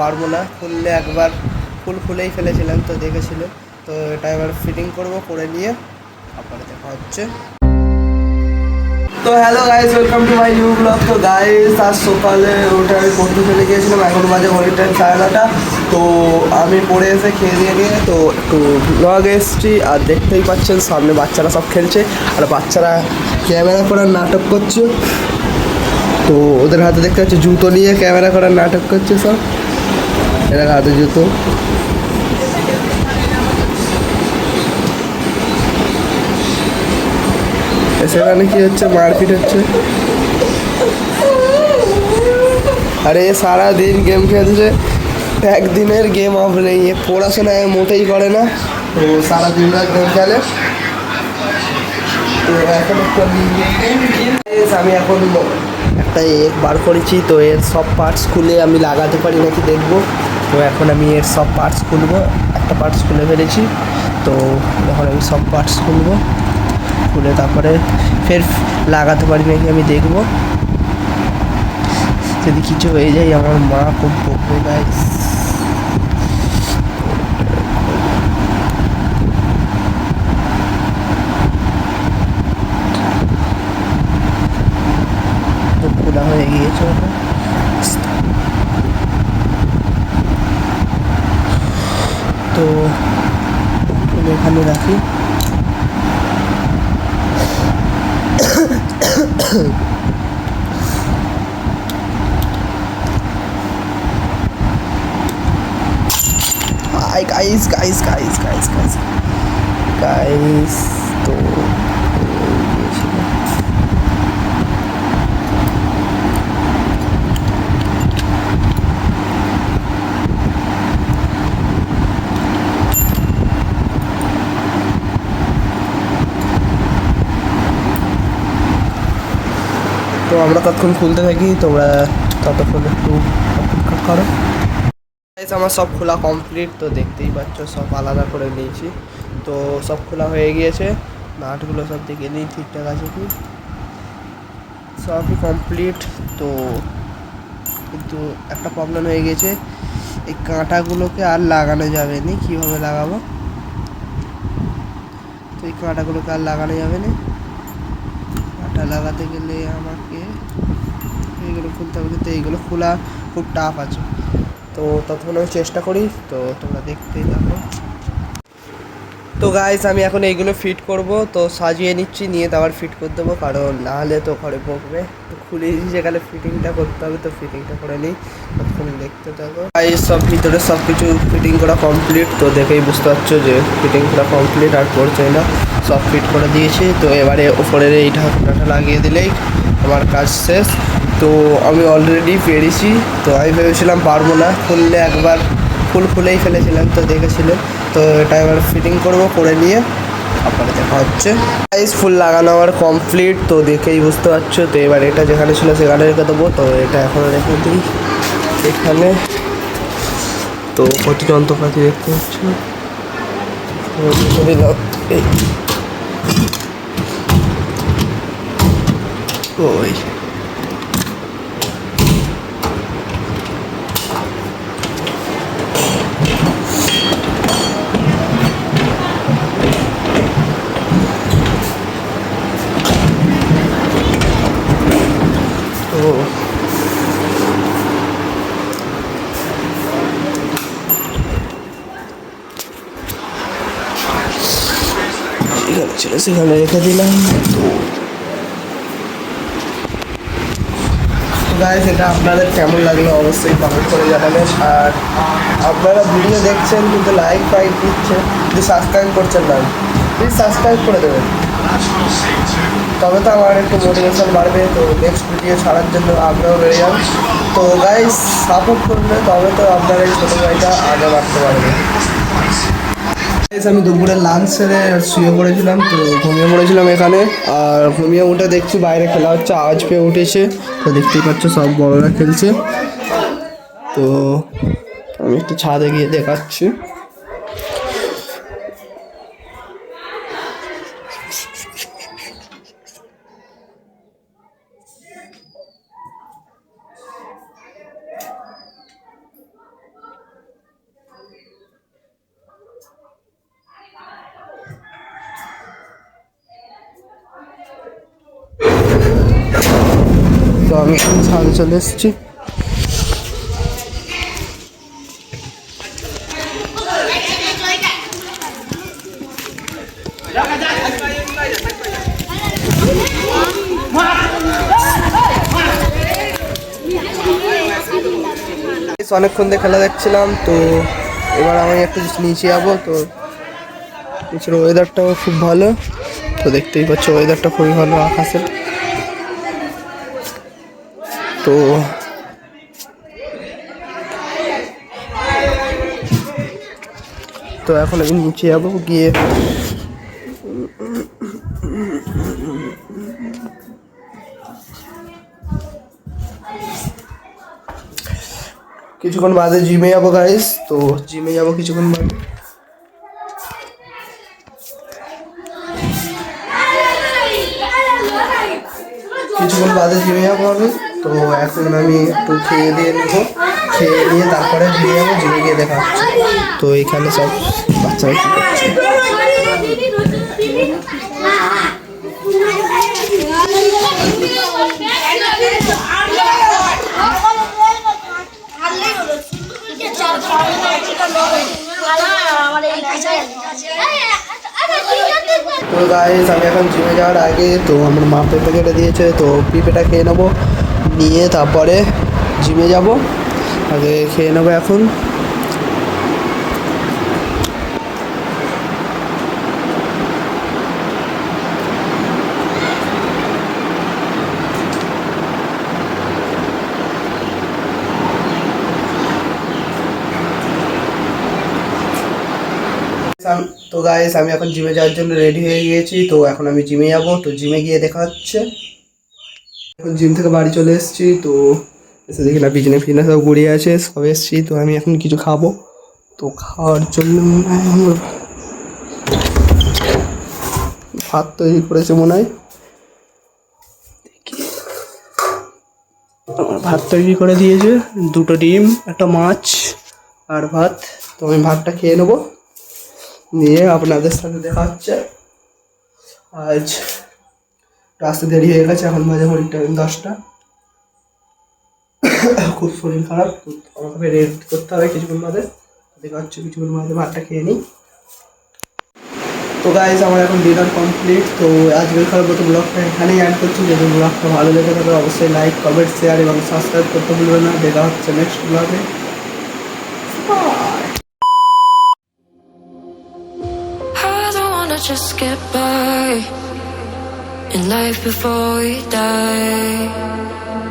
পারব না। খুললে একবার ফুল খুলেই ফেলেছিলাম তো দেখেছিল। তো এটা এবার ফিটিং করব, করে নিয়ে তারপরে দেখা হচ্ছে। তো hello guys welcome to my new blog তো গাইস আজ সকালে ওটা আমি পড়তে চলে গিয়েছিলাম। এখন বাজে ঘড়ির টাইম সাড়ে নটা। তো আমি পড়ে এসে খেয়ে দিয়ে নিয়ে তো একটু ব্লগ এসেছি। আর দেখতেই পাচ্ছেন, সামনে বাচ্চারা সব খেলছে। আর বাচ্চারা ক্যামেরা করার নাটক করছে। তো ওদের হাতে দেখতে পাচ্ছি, জুতো নিয়ে ক্যামেরা করার নাটক করছে সব। এরা হাতে জুতো সেখানে কি হচ্ছে? মারপিট হচ্ছে। আরে এ সারা দিন গেম খেলছে। একদিনের গেম অফ নেই। এ পড়াশোনায় মোটেই করে না। তো সারা দিন রাত গেম খেলে। তো এখন একটু আমি এখন একটা এগ বার করেছি। তো এর সব পার্টস খুলে আমি লাগাতে পারি নাকি দেখব। তো এখন আমি এর সব পার্টস খুলবো। একটা পার্টস খুলে ফেলেছি। তো এখন আমি সব পার্টস খুলবো। খুলে তারপরে ফের লাগাতে পারি নাকি আমি দেখব। যদি কিছু হয়ে যায়, আমার মা খুব বকবে গাইস তো খোলা হয়ে গিয়েছে ওটা তো আমি এখানে রাখি hi guys guys guys guys guys guys তো তো আমরা ততক্ষণ খুলতে থাকি, তোমরা ততক্ষণ একটু অপেক্ষা করো। আমার সব খোলা কমপ্লিট তো দেখতেই পাচ্ছ, সব আলাদা করে নিয়েছি। তো সব খোলা হয়ে গিয়েছে, নাটগুলো সব দেখে নিই, ঠিকঠাক আছে কি? সবই কমপ্লিট তো কিন্তু একটা প্রবলেম হয়ে গেছে, এই কাঁটাগুলোকে আর লাগানো যাবে না, কীভাবে লাগাবো? তো এই কাঁটাগুলোকে আর লাগানো যাবে না। লাগাতে গেলে আমাকে এইগুলো খুলতে হবে, কিন্তু এইগুলো খোলা খুব টাফ আছে। তো ততক্ষণ আমি চেষ্টা করি, তো তোমরা দেখতেই থাকো। তো গাইস আমি এখন এইগুলো ফিট করব, তো সাজিয়ে নিচ্ছি, নিয়ে আবার ফিট করে দেবো, কারণ না হলে তো ঘরে বকবে। তো খুলে সেখানে ফিটিংটা করতে হবে, তো ফিটিংটা করে নিই। ততক্ষণ দেখতে থাকো। গাইস সব ভিতরে সব কিছু ফিটিং করা কমপ্লিট তো দেখেই বুঝতে পারছ যে ফিটিং করা কমপ্লিট আর পড়ছে না। সব ফিট করে দিয়েছি, তো এবারে ওপরের এই ঢাকনাটা লাগিয়ে দিলেই আমার কাজ শেষ। তো আমি অলরেডি পেরেছি, তো আমি ভেবেছিলাম পারব না, খুললে একবার ফুল খুলেই ফেলেছিলাম, তো দেখেছিলেন তো এটা এবার ফিটিং করব, করে নিয়ে আপনারা দেখা হচ্ছে প্রাইস ফুল লাগানো আমার কমপ্লিট তো দেখেই বুঝতে পারছ। তো এবার এটা যেখানে ছিল সেখানে রেখে দেবো। তো এটা এখন রেখে দিই। এখানে তো কত যন্ত্রপাতি দেখতে পাচ্ছ তো রেখে দিলাম এই ওই ও যেখানে ছিল সেখানে রেখে দিলাম। তো গাইস এটা আপনাদের কেমন লাগল অবশ্যই কমেন্ট করে জানাবেন। আর আপনারা ভিডিও দেখছেন কিন্তু লাইক ফাইক দিচ্ছেন যদি সাবস্ক্রাইব করছেন না। প্লিজ সাবস্ক্রাইব করে দেবেন। তবে তো আমার একটু মোটিভেশন বাড়বে, তো নেক্সট ভিডিও ছাড়ার জন্য আগ্রহ বেড়ে যাবে। তো গাইস সাপোর্ট করলে তবে তো আপনার এই ছোটো ভাইটা আগে বাড়তে পারবে। আমি দুপুরে লাঞ্চ সেরে শুয়ে পড়েছিলাম, তো ঘুমিয়ে পড়েছিলাম এখানে। আর ঘুমিয়ে উঠে দেখছি বাইরে খেলা হচ্ছে, আওয়াজ পেয়ে উঠেছে। তো দেখতেই পাচ্ছ সব বড়রা খেলছে। তো আমি একটু ছাদে গিয়ে দেখাচ্ছি। আমি এখন ছাদে চলে এসেছি। অনেকক্ষণ দিয়ে খেলা দেখছিলাম, তো এবার আমি একটু নিচে যাব, তো নিচের ওয়েদারটাও খুব ভালো। তো দেখতেই পাচ্ছ ওয়েদারটা খুবই ভালো আকাশের। তো তো এখন আমি নিচে যাব গিয়ে। কিছুক্ষণ বাদে জিমে যাব গাইস তো জিমে যাব কিছুক্ষণ বাদে। কিছুক্ষণ বাদে জিমে যাব আমি। তো এখন আমি একটু খেয়ে দিয়ে নেব খেয়ে নিয়ে তারপরে জিমে যাব জিমে গিয়ে দেখা হচ্ছে তো এখানে সব বাচ্চারা কী করছে তো গাইস আমি এখন জিমে যাওয়ার আগে তো আমার মা পেঁপে কেটে দিয়েছে, তো পেঁপেটা খেয়ে নেব। নিয়ে তারপরে জিমে যাব। আগে খেয়ে নেব এখন। তো গাইস আমি এখন জিমে যাওয়ার জন্য রেডি হয়ে গিয়েছি। তো এখন আমি জিমে যাব। তো জিমে গিয়ে দেখা হচ্ছে। এখন জিম থেকে বাড়ি চলে এসেছি, তো এসে দেখি না, পিছনে পিছনে সব গড়িয়ে আছে, সব এসেছি, তো আমি এখন কিছু খাব। তো খাওয়ার জন্য ভাত তৈরি করেছে মনে হয়। ভাত তৈরি করে দিয়েছে, দুটো ডিম, একটা মাছ আর ভাত। তো আমি ভাতটা খেয়ে নেব, নিয়ে আপনাদের সাথে দেখা হচ্ছে। আজ একটু আসতে দেরি হয়ে গেছে, এখন ঘড়ি টাইম দশটা। খুব শরীর খারাপ তো আমাকে রেড করতে হবে কিছুক্ষণ বাদে। দেখা হচ্ছে কিছুক্ষণ বাদে ভাতটা খেয়ে নিই। তো গাইজ আমার এখন ডিনার কমপ্লিট তো আজকের খারাপ মতো ব্লগটা এখানেই অ্যাড করছি। যদি ব্লগটা ভালো লেগে থাকে, অবশ্যই লাইক কমেন্ট শেয়ার এবং সাবস্ক্রাইব করতে ভুলবেন না। দেখা হচ্ছে নেক্সট ব্লগে just get by. In life before we die.